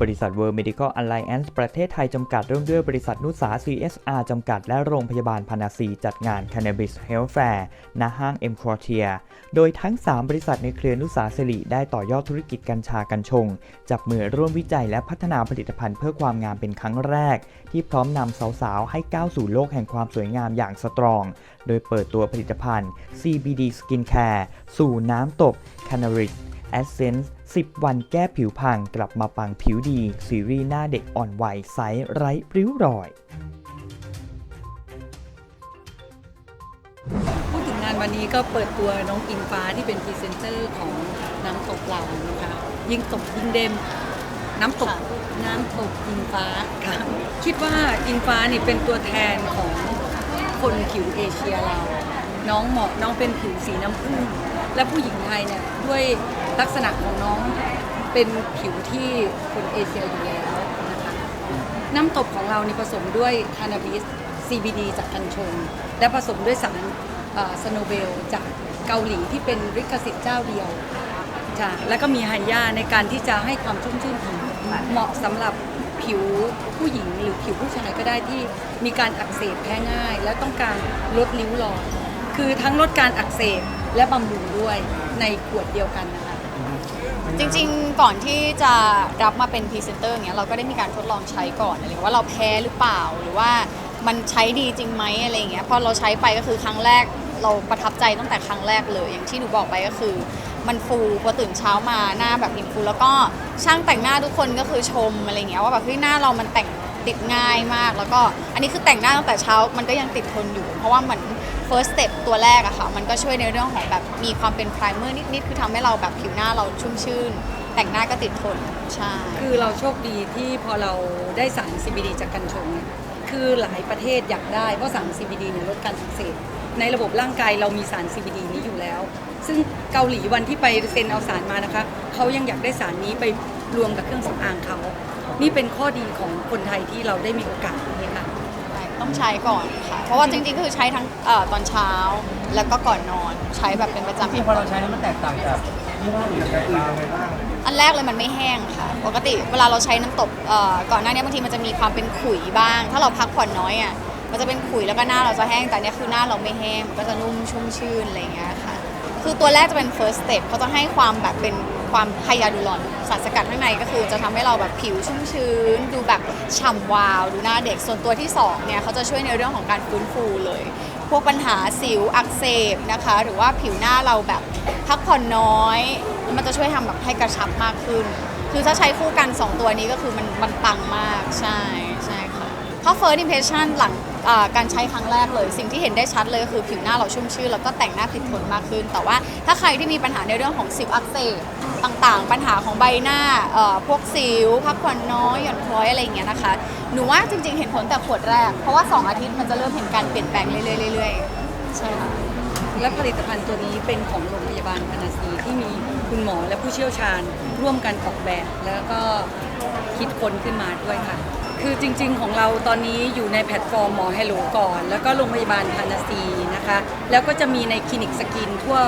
บริษัท World Medical Alliance ประเทศไทยจำกัดร่วมด้วยบริษัทนุสา CSR จำกัด และโรงพยาบาลพานาซีจัดงาน Cannabis Health Fair ณห้าง M Quartier โดยทั้ง 3 บริษัทในเครือนุสาสิริได้ต่อยอดธุรกิจกัญชากัญชง จับมือร่วมวิจัยและพัฒนาผลิตภัณฑ์เพื่อความงามเป็นครั้งแรก ที่พร้อมนำสาวๆ ให้ก้าวสู่โลกแห่งความสวยงามอย่างสตรอง โดยเปิดตัวผลิตภัณฑ์ CBD Skincare สู่น้ำตบ Cannabis Essence 10 วันแก้ผิวพังกลับมาปังผิวดี ซีรีส์หน้าเด็กอ่อนวัยใสไร้ริ้วรอยพูดถึงงานวันนี้ก็เปิดตัวน้องอิงฟ้าที่เป็นพรีเซนเตอร์ของน้ำตกเรานะคะยิ่งตกยิ่งเดมน้ำตกน้ำตกอิงฟ้าค่ะคิดว่าอิงฟ้านี่เป็นตัวแทนของคนผิวเอเชียเรา น้องเหมาะน้องเป็นผิวสีน้ำผึ้งและผู้หญิงไทยเนี่ยด้วย ลักษณะของน้องเป็นผิวที่คนเอเชียอยู่แล้วนะคะน้ำตบของเรานี่ผสมด้วยคานาบิส CBD จากกัญชง และผสมด้วยสารสโนเบลจากเกาหลีที่เป็นริขสิทธิ์เจ้าเดียวจ้ะแล้วก็มีไฮยาในการที่จะให้ความชุ่มชื่นผิวเหมาะสำหรับผิวผู้หญิงหรือผิวผู้ชายก็ได้ที่มีการอักเสบแพ้ง่าย และต้องการลดริ้วรอยคือทั้งลดการอักเสบและบำรุงด้วยในขวดเดียวกันนะ จริงๆ ก่อนที่จะรับมาเป็นพรีเซนเตอร์เนี้ยเราก็ได้มีการทดลองใช้ก่อนอะไรว่าเราแพ้หรือเปล่าหรือว่ามันใช้ดีจริงไหมอะไรเงี้ยพอเราใช้ไปก็คือครั้งแรกเราประทับใจตั้งแต่ครั้งแรกเลย อย่างที่หนูบอกไปก็คือ มันฟูพอตื่นเช้ามาหน้าแบบอิ่มฟู แล้วก็ช่างแต่งหน้าทุกคนก็คือชมอะไรเงี้ยว่าแบบเฮ้ยหน้าเรามันแต่งติดง่ายมาก แล้วก็อันนี้คือแต่งหน้าตั้งแต่เช้ามันก็ยังติดทนอยู่ เพราะว่าเหมือน first step ตัวแรกอะค่ะ มันก็ช่วยในเรื่องของแบบมีความเป็น primer นิดๆ คือทำให้เราแบบผิวหน้าเราชุ่มชื่น แต่งหน้าก็ติดทน ใช่ คือเราโชคดีที่พอเราได้สาร CBD จากกัญชงเนี่ยคือหลายประเทศอยากได้ เพราะสาร CBD เนี่ยลดการอักเสบในระบบร่างกายเรามีสาร CBD นี้อยู่แล้ว ซึ่งเกาหลีวันที่ไปเซ็นเอาสารมานะคะเขายังอยากได้สารนี้ไปรวมกับเครื่องสำอางเขานี่เป็นข้อดีของคนไทยที่เราได้มีโอกาส ต้องใช้ก่อนค่ะ เพราะว่าจริงๆ คือใช้ทั้งเอ่อตอนเช้า แล้วก็ก่อนนอนใช้แบบเป็นประจำจริงๆพอเราใช้แล้วมันแตกต่างจากยี่ห้ออื่นยังไงบ้างอันแรกเลยมันไม่แห้งค่ะ ปกติเวลาเราใช้น้ำตบเอ่อก่อนหน้านี้บางทีมันจะมีความเป็นขุยบ้าง ถ้าเราพักผ่อนน้อยอะมันจะเป็นขุยแล้วก็หน้าเราจะแห้งแต่อันเนี้ยคือหน้าเราไม่แห้งมันก็จะนุ่มชุ่มชื่นอะไรอย่างเงี้ยค่ะ คือตัวแรกจะเป็น first step เขาจะให้ความแบบเป็น ความไฮยาดูรอนสารสกัดข้างในก็คือจะทำให้เราแบบผิวชุ่มชื้น ดูแบบฉ่ำวาว ดูหน้าเด็กส่วนตัวที่สองเนี่ยเขาจะช่วยในเรื่องของการฟื้นฟูเลย พวกปัญหาสิวอักเสบนะคะ หรือว่าผิวหน้าเราแบบพักผ่อนน้อย มันจะช่วยทำแบบให้กระชับมากขึ้น คือถ้าใช้คู่กัน 2 ตัวนี้ก็คือมันมันปังมากใช่ใช่ค่ะ ถ้า first impression หลังการใช้ครั้งแรกเลย สิ่งที่เห็นได้ชัดเลยคือผิวหน้าเราชุ่มชื่นแล้วก็แต่งหน้าติดทนมากขึ้น แต่ว่าถ้าใครที่มีปัญหาในเรื่องของสิวอักเสบต่างๆ ปัญหาของใบหน้าพวกสิวพักผ่อนน้อยหย่อนคล้อยอะไรอย่างเงี้ยนะคะหนูว่าจริงๆเห็นผลแต่ขวดแรก เพราะว่า 2 อาทิตย์มันจะเริ่มเห็นการเปลี่ยนแปลงเรื่อยๆเรื่อยๆใช่ค่ะและผลิตภัณฑ์ตัวนี้เป็นของโรงพยาบาลพนาซีที่มีคุณหมอและผู้เชี่ยวชาญ ร่วมกันออกแบบ แล้วก็คิดค้นขึ้นมาด้วยค่ะ คือจริง ๆ ของเราตอนนี้อยู่ในแพลตฟอร์มหมอเฮลโลก่อน แล้วก็โรงพยาบาลพานาซีนะคะ แล้วก็จะมีในคลินิกสกินทั่ว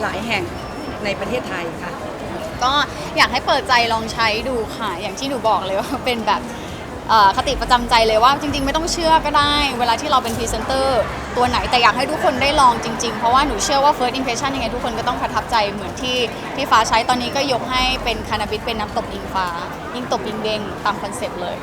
หลายแห่งในประเทศไทยค่ะ ก็อยากให้เปิดใจลองใช้ดูค่ะ อย่างที่หนูบอกเลยว่าเป็นแบบเอ่อคติประจำใจเลยว่าจริง ๆ ไม่ต้องเชื่อก็ได้ เวลาที่เราเป็นพรีเซนเตอร์ตัวไหนแต่อยากให้ทุกคนได้ลองจริง ๆ เพราะว่าหนูเชื่อว่า first impression ยังไงทุกคนก็ต้องประทับใจเหมือนที่ที่ฟ้าใช้ตอนนี้ก็ยกให้เป็นคานาบิสเป็นน้ำตบยิงฟ้ายิ่งตบยิงเด้งตามคอนเซ็ปต์เลย